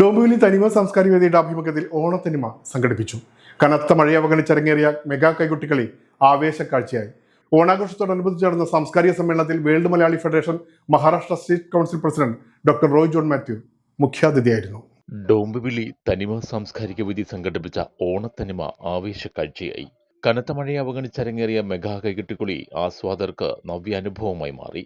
ഡോംബിവിലി തനിമ സാംസ്കാരിക വേദിയുടെ ആഭിമുഖ്യത്തിൽ ഓണത്തനിമ സംഘടിപ്പിച്ചു. കനത്ത മഴയെ അവഗണിച്ചിറങ്ങേറിയ മെഗാ കൈകുട്ടികളി ആവേശ കാഴ്ചയായി ഓണാഘോഷത്തോടനുബന്ധിച്ച് നടന്ന സാംസ്കാരിക സമ്മേളനത്തിൽ world Malayali federation Maharashtra state council president doctor Roy John Mathew മുഖ്യാതിഥിയായിരുന്നു. Dombivli തനിമ സാംസ്കാരിക വേദി സംഘടിപ്പിച്ച ഓണത്തനിമ ആവേശ കാഴ്ചയായി കനത്ത മഴയെ അവഗണിച്ചരങ്ങേറിയ മെഗാ കൈകെട്ടിക്കുളി ആസ്വാദകർക്ക് നവ്യാനുഭവമായി മാറി.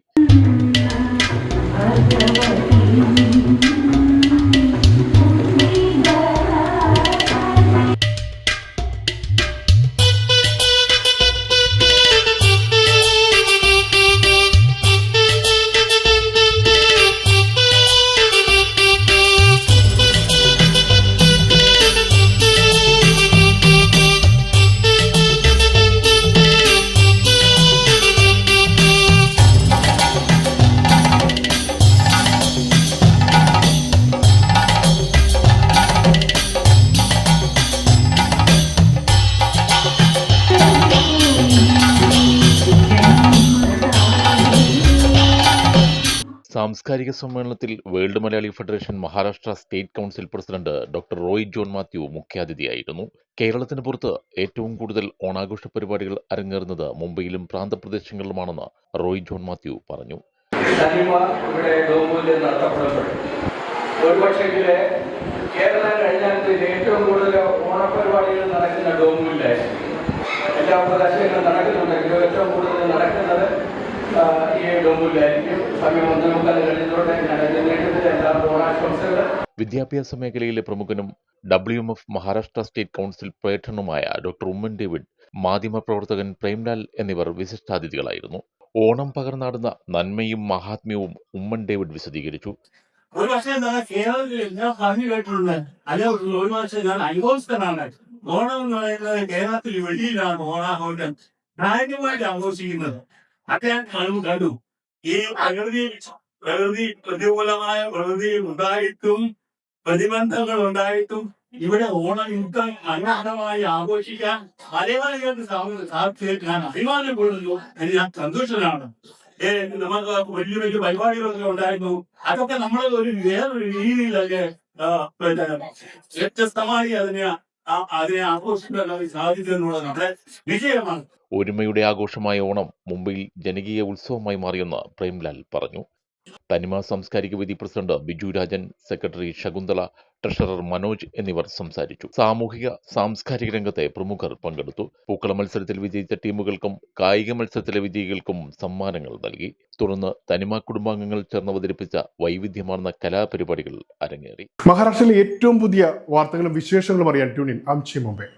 സാംസ്കാരിക സമ്മേളനത്തിൽ world Malayali federation Maharashtra state council president doctor Roy John Mathew മുഖ്യാതിഥിയായിരുന്നു. കേരളത്തിന് പുറത്ത് ഏറ്റവും കൂടുതൽ ഓണാഘോഷ പരിപാടികൾ അരങ്ങേറുന്നത് മുംബൈയിലും പ്രാന്തപ്രദേശങ്ങളിലുമാണെന്ന് റോയ് ജോൺ മാത്യു പറഞ്ഞു. ഏറ്റവും കൂടുതൽ എല്ലാ പ്രദേശങ്ങളും നടക്കുന്നുണ്ടെങ്കിലും ഏറ്റവും കൂടുതൽ നടക്കുന്നത് വിദ്യാഭ്യാസ മേഖലയിലെ പ്രമുഖനും W M F Maharashtra state council പേട്ടണുമായ doctor Oommen David മാധ്യമപ്രവർത്തകൻ പ്രേംലാൽ എന്നിവർ വിശിഷ്ടാതിഥികളായിരുന്നു. ഓണം പകർന്നാടുന്ന നന്മയും മഹാത്മ്യവും ഉമ്മൻ ഡേവിഡ് വിശദീകരിച്ചു. ഒരു പക്ഷേ എന്താണ് കേരളത്തിൽ ഞാൻ പറഞ്ഞു കേട്ടിട്ടുണ്ട്. അല്ലെ ഒരു പക്ഷേ ഞാൻ അനുഭവസ്ഥനാണ് ഓണം എന്ന് പറയുന്നത് കേരളത്തിൽ വെളിയിലാണ് ഓണാഘോഷം. ധാന്യമായിട്ട് ആഘോഷിക്കുന്നത്. അത് ഞാൻ കണ്ടു. ഈ പ്രകൃതി പ്രകൃതി പ്രതികൂലമായ പ്രകൃതി ഉണ്ടായിട്ടും പ്രതിബന്ധങ്ങൾ ഉണ്ടായിട്ടും ഇവിടെ ഓണം യുദ്ധം അനാഥമായി ആഘോഷിക്കാൻ മലയാളികൾക്ക് സാധിച്ചേക്കാൻ അഭിമാനം കൊള്ളുന്നു എന്ന് ഞാൻ സന്തോഷനാണ് നമുക്ക് വലിയ വലിയ പരിപാടികളൊക്കെ ഉണ്ടായിരുന്നു. അതൊക്കെ നമ്മൾ ഒരു വേറൊരു രീതിയിലൊക്കെ വ്യത്യസ്തമായി അതിനെ അതിനെ ആഘോഷിക്കാനുള്ള സാധ്യത എന്നുള്ളത് നമ്മുടെ വിജയമാണ്. ഒരുമയുടെ ആഘോഷമായ ഓണം മുംബൈയിൽ ജനകീയ ഉത്സവമായി മാറിയെന്ന് പ്രേംലാൽ പറഞ്ഞു. തനിമ സാംസ്കാരിക വേദി president Biju Rajan secretary Shakuntala treasurer Manoj എന്നിവർ സംസാരിച്ചു. സാമൂഹിക സാംസ്കാരിക രംഗത്തെ പ്രമുഖർ പങ്കെടുത്തു. പൂക്കള മത്സരത്തിൽ വിജയിച്ച ടീമുകൾക്കും കായിക മത്സരത്തിലെ വിജയികൾക്കും സമ്മാനങ്ങൾ നൽകി. തുടർന്ന് തനിമ കുടുംബാംഗങ്ങൾ ചേർന്ന് അവതരിപ്പിച്ച വൈവിധ്യമാർന്ന കലാപരിപാടികൾ അരങ്ങേറി. മഹാരാഷ്ട്രയിലെ ഏറ്റവും പുതിയ വാർത്തകളും വിശേഷങ്ങളും അറിയാൻ ട്യൂണിൻ ആംചി മുംബൈ